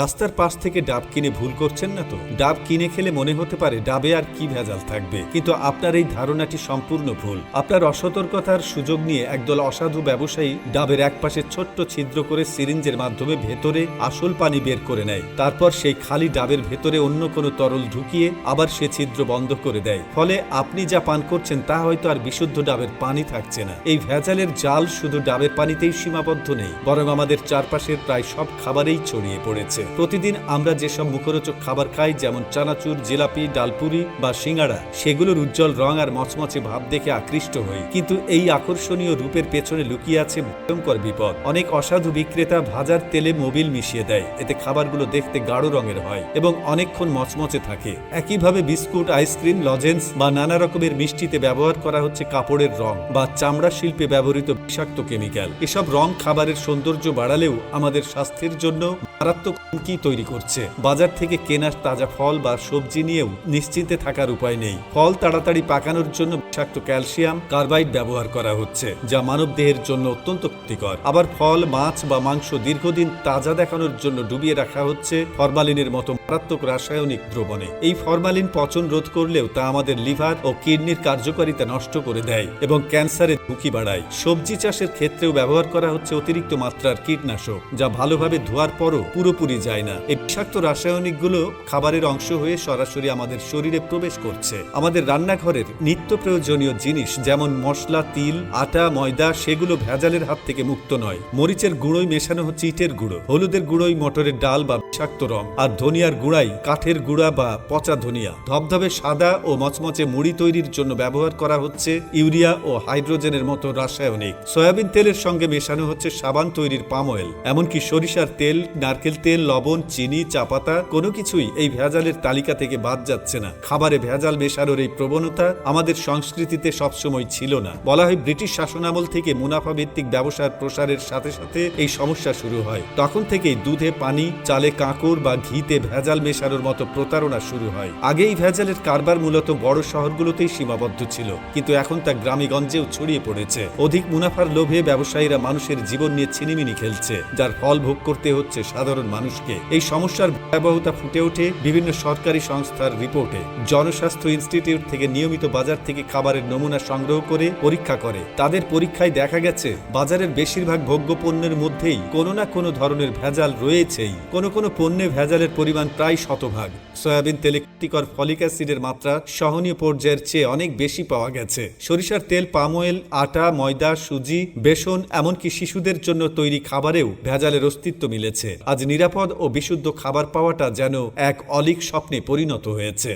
রাস্তার পাশ থেকে ডাব কিনে ভুল করছেন না তো? ডাব কিনে খেলে মনে হতে পারে ডাবে আর কি ভেজাল থাকবে। কিন্তু আপনার এই ধারণাটি সম্পূর্ণ ভুল। আপনার অসতর্কতার সুযোগ নিয়ে একদল অসাধু ব্যবসায়ী ডাবের একপাশে ছোট্ট ছিদ্র করে সিরিঞ্জের মাধ্যমে ভেতরে আসল পানি বের করে নেয়। তারপর সেই খালি ডাবের ভেতরে অন্য কোনো তরল ঢুকিয়ে আবার সে ছিদ্র বন্ধ করে দেয়। ফলে আপনি যা পান করছেন তা হয়তো আর বিশুদ্ধ ডাবের পানি থাকছে না। এই ভেজালের জাল শুধু ডাবের পানিতেই সীমাবদ্ধ নেই, বরং আমাদের চারপাশের প্রায় সব খাবারেই ছড়িয়ে পড়েছে। প্রতিদিন আমরা যেসব মুখরোচক খাবার খাই, যেমন চানাচুর, জিলাপি, ডালপুরি বা সিঙ্গাড়া, সেগুলোর উজ্জ্বল রং আর মচমচে ভাব দেখে আকৃষ্ট হই। কিন্তু এই আকর্ষণীয় রূপের পেছনে লুকিয়ে আছে ভয়ঙ্কর বিপদ। অনেক অসাধু বিক্রেতা ভাজার তেলে মোবিল মিশিয়ে দেয়। এতে খাবারগুলো দেখতে গাঢ় রঙের হয় এবং অনেকক্ষণ মচমচে থাকে। একইভাবে বিস্কুট, আইসক্রিম, লজেন্স বা নানা রকমের মিষ্টিতে ব্যবহার করা হচ্ছে কাপড়ের রং বা চামড়া শিল্পে ব্যবহৃত বিষাক্ত কেমিক্যাল। এসব রং খাবারের সৌন্দর্য বাড়ালেও আমাদের স্বাস্থ্যের জন্য মারাত্মক হুমকি তৈরি করছে। বাজার থেকে কেনা তাজা ফল বা সবজি নিয়েও নিশ্চিন্তে থাকার উপায় নেই। ফল তাড়াতাড়ি পাকানোর জন্য বিষাক্ত ক্যালসিয়াম কার্বাইড ব্যবহার করা হচ্ছে, যা মানব দেহের জন্য অত্যন্ত ক্ষতিকর। আবার ফল, মাছ বা মাংস দীর্ঘদিন তাজা দেখানোর জন্য ডুবিয়ে রাখা হচ্ছে ফরমালিনের মতো মারাত্মক রাসায়নিক দ্রবণে। এই ফরমালিন পচন রোধ করলেও তা আমাদের লিভার ও কিডনির কার্যকারিতা নষ্ট করে দেয় এবং ক্যান্সারের ঝুঁকি বাড়ায়। সবজি চাষের ক্ষেত্রেও ব্যবহার করা হচ্ছে অতিরিক্ত মাত্রার কীটনাশক, যা ভালোভাবে ধোয়ার পরও পুরোপুরি যায় না। এই বিষাক্ত রাসায়নিকগুলো খাবারের অংশ হয়ে সরাসরি আমাদের শরীরে প্রবেশ করছে। আমাদের রান্নাঘরের নিত্য প্রয়োজনীয় জিনিস যেমন মশলা, তিল, আটা, ময়দা, সেগুলো ভেজালের হাত থেকে মুক্ত নয়। মরিচের গুঁড়োই মেশানো হচ্ছে ইটের গুঁড়ো, হলুদের গুঁড়োই মটরের ডাল বা বিষাক্ত রং, আর ধনিয়ার গুঁড়াই কাঠের গুঁড়া বা পচা ধনিয়া। ধবধবে সাদা ও মচমচে মুড়ি তৈরির জন্য ব্যবহার করা হচ্ছে ইউরিয়া ও হাইড্রোজেনের মতো রাসায়নিক। সয়াবিন তেলের সঙ্গে মেশানো হচ্ছে সাবান তৈরির পাম অয়েল, এমনকি সরিষার তেল, নারকেল তেল লবণ, চিনি, চাপাতা, কোনো কিছুই এই ভেজালের তালিকা থেকে বাদ যাচ্ছে না। খাবারে ভেজাল মেশানোর এই প্রবণতা আমাদের সংস্কৃতিতে সবসময় ছিল না। বলা হয় ব্রিটিশ শাসনামল থেকে মুনাফা ভিত্তিক ব্যবসার প্রসারের সাথে সাথে এই সমস্যা শুরু হয়। তখন থেকেই দুধে পানি, চালে কাঁকড় বা ঘিতে ভেজাল মেশানোর মতো প্রতারণা শুরু হয়। আগে এই ভেজালের কারবার মূলত বড় শহরগুলোতেই সীমাবদ্ধ ছিল, কিন্তু এখন তা গ্রামেগঞ্জেও ছড়িয়ে পড়েছে। অধিক মুনাফার লোভে ব্যবসায়ীরা মানুষের জীবন নিয়ে ছিনিমিনি খেলছে, যার ফল ভোগ করতে হচ্ছে সাধারণ মানুষকে। এই সমস্যার ভয়াবহতা ফুটে ওঠে বিভিন্ন সরকারি সংস্থার রিপোর্টে। জনস্বাস্থ্য ইনস্টিটিউট থেকে নিয়মিত বাজার থেকে খাবারের নমুনা সংগ্রহ করে পরীক্ষা করে। তাদের পরীক্ষায় দেখা গেছে, বাজারের বেশিরভাগ ভোগ্য পণ্যের মধ্যেই কোনো না কোনো ধরনের ভেজাল রয়েছেই। কোনো কোনো পণ্যে ভেজালের পরিমাণ প্রায় শতভাগ। সয়াবিন তেলে ক্ষতিকর ফলিক অ্যাসিডের মাত্রা সহনীয় পর্যায়ের চেয়ে অনেক বেশি পাওয়া গেছে। সরিষার তেল, পাম অয়েল, আটা, ময়দা, সুজি, বেসন, এমনকি শিশুদের জন্য তৈরি খাবারেও ভেজালের অস্তিত্ব মিলেছে। আজ নিরাপদ ও বিশুদ্ধ খাবার পাওয়াটা যেন এক অলিক স্বপ্নে পরিণত হয়েছে।